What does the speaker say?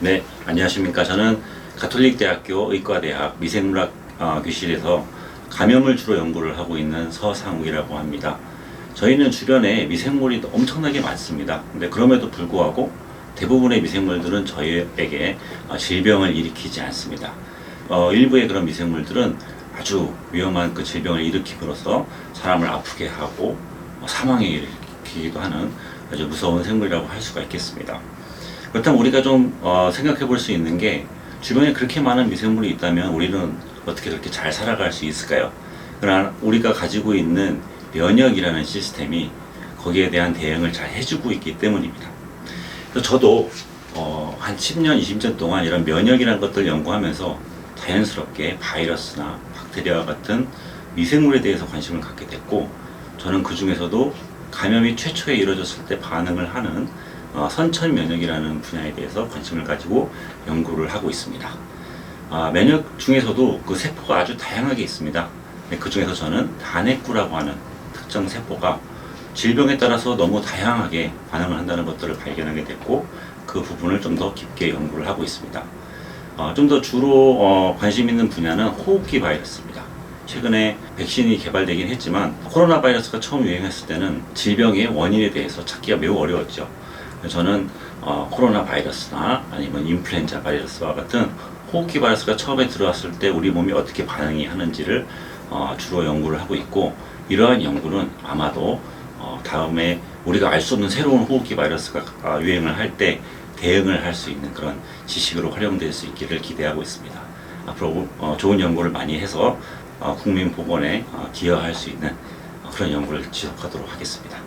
네, 안녕하십니까. 저는 가톨릭대학교 의과대학 미생물학 어, 교실에서 감염을 주로 연구를 하고 있는 서상욱이라고 합니다. 저희는 주변에 미생물이 엄청나게 많습니다. 근데 그럼에도 불구하고 대부분의 미생물들은 저희에게 어, 질병을 일으키지 않습니다. 어, 일부의 그런 미생물들은 아주 위험한 그 질병을 일으킴으로써 사람을 아프게 하고 어, 사망에 일으키기도 하는 아주 무서운 생물이라고 할 수가 있겠습니다. 그렇다면 우리가 좀 어, 생각해 볼 수 있는 게 주변에 그렇게 많은 미생물이 있다면 우리는 어떻게 그렇게 잘 살아갈 수 있을까요? 그러나 우리가 가지고 있는 면역이라는 시스템이 거기에 대한 대응을 잘 해주고 있기 때문입니다. 그래서 저도 어, 한 10년, 20년 동안 이런 면역이라는 것들 연구하면서 자연스럽게 바이러스나 박테리아와 같은 미생물에 대해서 관심을 갖게 됐고 저는 그 중에서도 감염이 최초에 이루어졌을 때 반응을 하는 어, 선천 면역이라는 분야에 대해서 관심을 가지고 연구를 하고 있습니다. 아, 면역 중에서도 그 세포가 아주 다양하게 있습니다. 그 중에서 저는 단핵구라고 하는 특정 세포가 질병에 따라서 너무 다양하게 반응을 한다는 것들을 발견하게 됐고 그 부분을 좀 더 깊게 연구를 하고 있습니다. 어, 좀 더 주로 어, 관심 있는 분야는 호흡기 바이러스입니다. 최근에 백신이 개발되긴 했지만 코로나 바이러스가 처음 유행했을 때는 질병의 원인에 대해서 찾기가 매우 어려웠죠. 저는 어, 코로나 바이러스나 아니면 인플루엔자 바이러스와 같은 호흡기 바이러스가 처음에 들어왔을 때 우리 몸이 어떻게 반응이 하는지를 어, 주로 연구를 하고 있고 이러한 연구는 아마도 어, 다음에 우리가 알 수 없는 새로운 호흡기 바이러스가 아, 유행을 할 때 대응을 할 수 있는 그런 지식으로 활용될 수 있기를 기대하고 있습니다. 앞으로 어, 좋은 연구를 많이 해서 어, 국민 보건에 어, 기여할 수 있는 어, 그런 연구를 지속하도록 하겠습니다.